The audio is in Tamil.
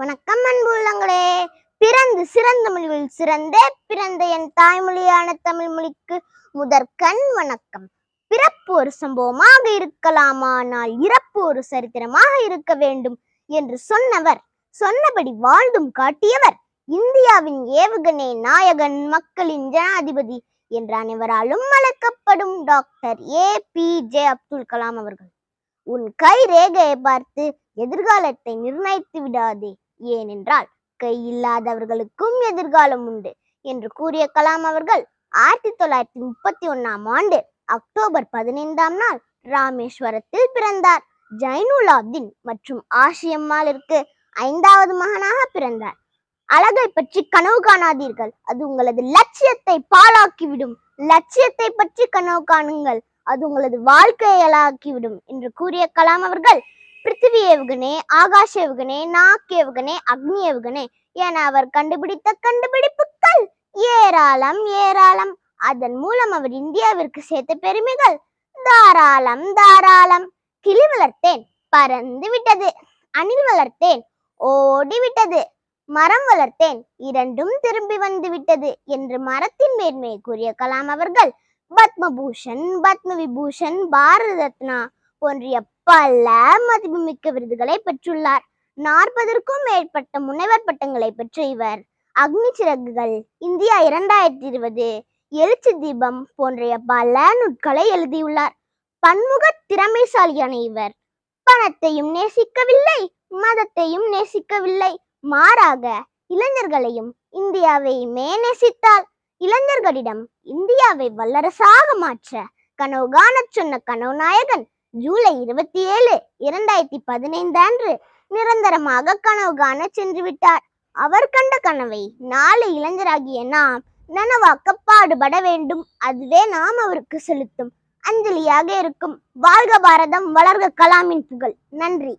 வணக்கம் அன்பு உள்ளங்களே பிறந்து சிறந்த மொழியில் சிறந்தே பிறந்த என் தாய்மொழியான தமிழ் மொழிக்கு முதற்கண் வணக்கம். பிறப்பு ஒரு சம்பவமாக இருக்கலாமானால் இறப்பு ஒரு சரித்திரமாக இருக்க வேண்டும் என்று சொன்னவர் சொன்னபடி வாழ்ந்தும் காட்டியவர் இந்தியாவின் ஏவுகணை நாயகன் மக்களின் ஜனாதிபதி என்ற அனைவராலும் அழைக்கப்படும் doctor A. P. J. Abdul Kalam அவர்கள். உன் கை ரேகையை பார்த்து எதிர்காலத்தை நிர்ணயித்து விடாதே. ஏனென்றால் கை இல்லாதவர்களுக்கும் எதிர்காலம் உண்டு என்று கூறிய கலாம் அவர்கள் ஆயிரத்தி தொள்ளாயிரத்தி முப்பத்தி ஒன்னாம் ஆண்டு அக்டோபர் பதினைந்தாம் நாள் ராமேஸ்வரத்தில் பிறந்தார். ஜைனுலாப்தீன் மற்றும் ஆஷியம்மாளிற்கு ஐந்தாவது மகனாக பிறந்தார். அழகை பற்றி கனவு காணாதீர்கள். அது உங்களது லட்சியத்தை பாழாக்கிவிடும். லட்சியத்தை பற்றி கனவு காணுங்கள். அது உங்களது வாழ்க்கையலாக்கிவிடும் என்று கூறிய கலாம் அவர்கள் பிருத்திவி ஏவுகணை ஆகாஷ் ஏவுகணை நாக் ஏவுகணை அக்னி ஏவுகணை என அவர் கண்டுபிடித்த கண்டுபிடிப்புகள் ஏராளம் ஏராளம். அதன் மூலம் அவர் இந்தியாவிற்கு சேர்த்த பெருமைகள் தாராளம் தாராளம். கிளி வளர்த்தேன் பறந்து விட்டது. அணில் வளர்த்தேன் ஓடி விட்டது. மரம் வளர்த்தேன் இரண்டும் திரும்பி வந்து விட்டது என்று மரத்தின் மேன்மையை கூறிய கலாம் அவர்கள் பத்மபூஷன் பத்ம விபூஷன் பாரத ரத்னா போன்றிய பல மதிப்புமிக்க விருதுகளை பெற்றுள்ளார். நாற்பதற்கும் மேற்பட்ட முனைவர் பட்டங்களை பெற்ற இவர். அக்னி சிறகுகள் இந்தியா இரண்டாயிரத்தி இருபது எழுச்சி தீபம் போன்ற பல நூட்களை எழுதியுள்ளார். பன்முக திறமைசாலியான இவர். பணத்தையும் நேசிக்கவில்லை மதத்தையும் நேசிக்கவில்லை. மாறாக இளைஞர்களையும் இந்தியாவையுமே நேசித்தார். இளைஞர்களிடம் இந்தியாவை வல்லரசாக மாற்ற கனவு காணச் சொன்ன கனவு நாயகன் ஜூலை இருபத்தி ஏழு இரண்டாயிரத்தி பதினைந்து அன்று நிரந்தரமாக கனவு காண சென்று விட்டார். அவர் கண்ட கனவை நாளை இளைஞராகிய நாம் நனவாக்க பாடுபட வேண்டும். அதுவே நாம் அவருக்கு செலுத்தும் அஞ்சலியாக இருக்கும். வாழ்க பாரதம் வளர்க கலாமின் புகழ். நன்றி.